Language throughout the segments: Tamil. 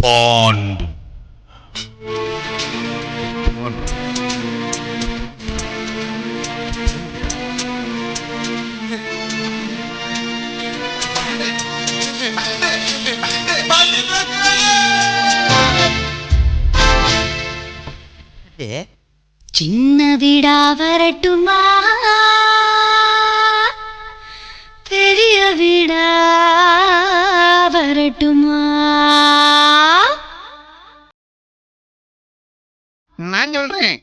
Bond. சின்ன வீடா வரட்டுமா பெரிய வீடா வரட்டுமா நான் சொல்றேன்.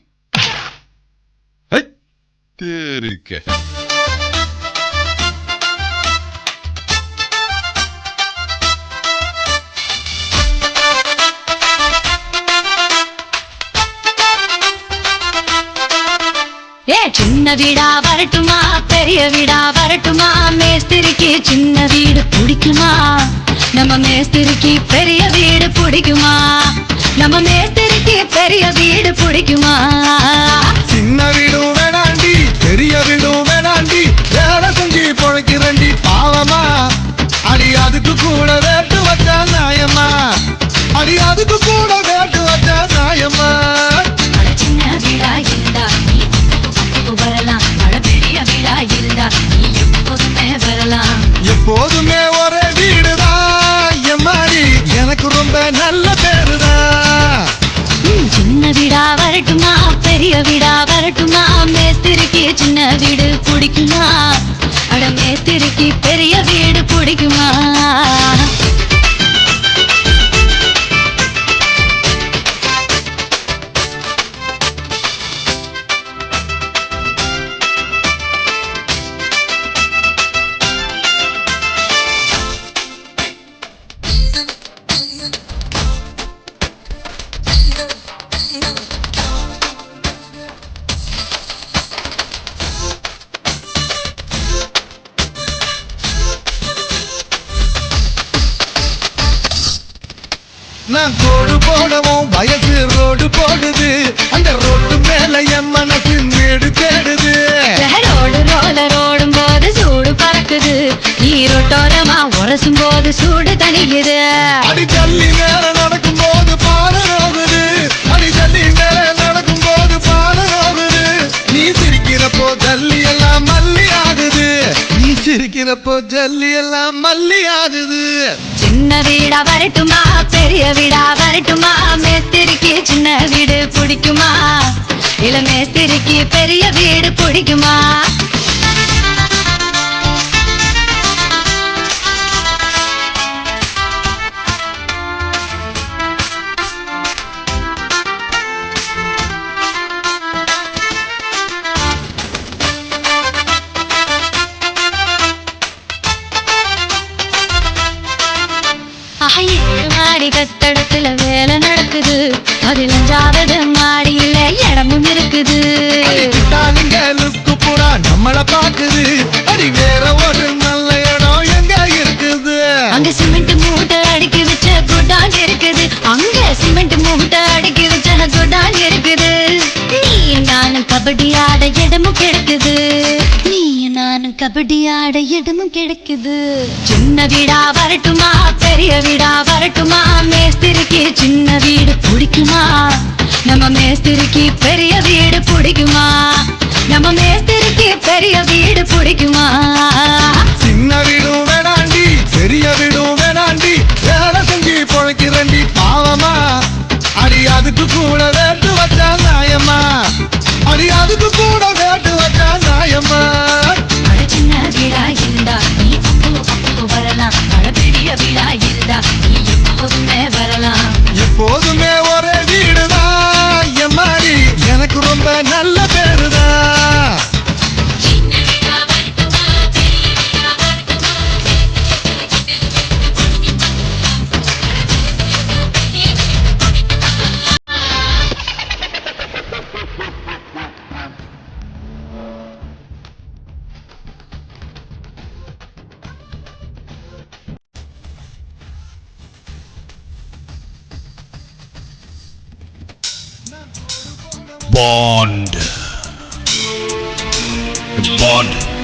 ஏ சின்ன வீடா வரட்டுமா? பெரிய வீடா வரட்டுமா? மேஸ்திரிக்கு சின்ன வீடு பிடிக்குமா? நம்ம மேஸ்திரிக்கு பெரிய வீடு பிடிக்குமா? நம்ம மேஸ்திரிக்கு பெரிய வீடு பிடிக்குமா? சின்ன வீடும் வேணாண்டி பெரிய வீடும் வேணாண்டி. வேலை செஞ்சு பொழைக்கிறண்டி பாவமா? அடி அதுக்கு கூட வேட்டு வச்சா நியாயமா? அடி அதுக்கு கூட வேட்டு வச்சா நியாயமா? அட சின்ன வீடா இருந்தா வரலாம். பெரிய வீடா இருந்தா எப்போதுமே வரலாம். எப்போதுமே ஒரே வீடுதான். எம்மாடி எனக்கு ரொம்ப நல்ல வீடு பிடிக்குமா அட மேஸ்திரிக்கு பெரிய நான் கோடு போடவும் வயசு ரோடு போடுது. அந்த ரோடு மேல என் மனசு மேடு தேடுது. ரோடு ரோலர் ஓடும் போது சூடு பறக்குது. நீரோட்டோரமா உரசும் போது சூடு தணிக்குது அடி ஜல்லி மேல நடக்கும் போது பாடலாகுது அடி ஜல்லி மேல நடக்கும் போது பாடலாகுது நீ சிரிக்கிறப்போ ஜல்லி எல்லாம் மல்லி ஆகுது. நீ சிரிக்கிறப்போ ஜல்லி எல்லாம் மல்லி ஆகுது. சின்ன வீடா வரட்டுமா வீடா வரட்டுமா? மேஸ்திரிக்கு சின்ன வீடு பிடிக்குமா? இல்ல மேஸ்திரிக்கு பெரிய வீடு பிடிக்குமா? ஐயே, மாடி கட்டடத்துல வேலை நடக்குது. பதினஞ்சாவது மாடியில இடமும் இருக்குது. லுக்கு நம்மள பாக்குது. அடி வேற ஒரு நல்ல இடம் எங்க இருக்குது? அங்க சிமெண்ட் மூட்டை அடுக்கி வச்ச குடான் இருக்குது. அங்க சிமெண்ட் மூட்டை அடுக்கி வச்ச குடான் இருக்குது. நீ நானும் கபடி ஆட இடமும் கிடைக்குது. கபடி ஆட இடமும் கிடைக்குது. சின்ன வீடா வரட்டுமா? பெரிய வீடா வரட்டுமா? மேஸ்திரிக்கு சின்ன வீடு பிடிக்குமா? நம்ம மேஸ்திரிக்கு Bond. Bond.